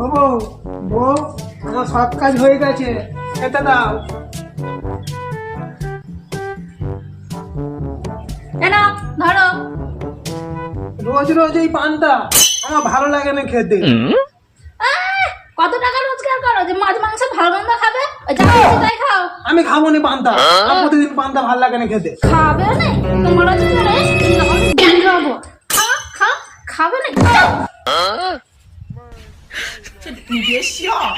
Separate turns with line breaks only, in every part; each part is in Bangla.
ও বউ বউ আমার সব কাজ হয়ে গেছে। খেতে দাও।
কেন ধরো।
রোজ রোজ এই পান্তা আমার ভালো লাগে না খেতে।
আহ, কত টাকা রোজগার করো যে মাছ মাংস ভালো মন্দ খাবে? ওই যা খুশি তাই খাও।
আমি খাব না পান্তা আমার প্রতিদিন পান্তা ভালো লাগে না খেতে।
খাবে না? তোমরা যদি রেস্ট খাও খাবে না? খাও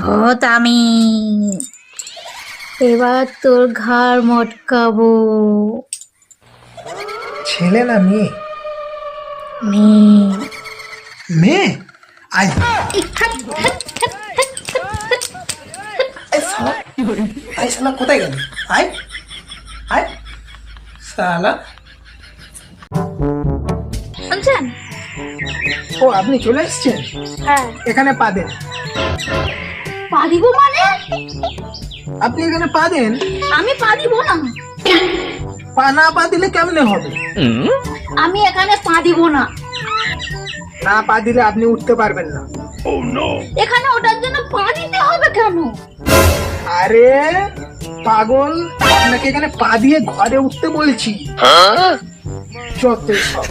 ভূত আমি এবার তোর ঘাড় মটকাবো।
ছেলে না মেয়ে?
মেয়ে।
মেয়ে? আই আই শালা কোথায় গেল? আই আই শালা।
শুনছেন
ও আপনি চলে এসেছেন?
হ্যাঁ।
এখানে পা দেন।
পা দিব মানে?
আপনি এখানে পা দেন?
আমি পা দিব না।
পা না পা দিলে কেমনে হবে?
আমি এখানে পা দিব না।
না পা দিলে আপনি উঠতে পারবেন না।
এখানে ওটার জন্য পা দিতে
আরে পাগল আপনাকে এখানে পা দিয়ে ঘরে উঠতে বলছি। যত সব।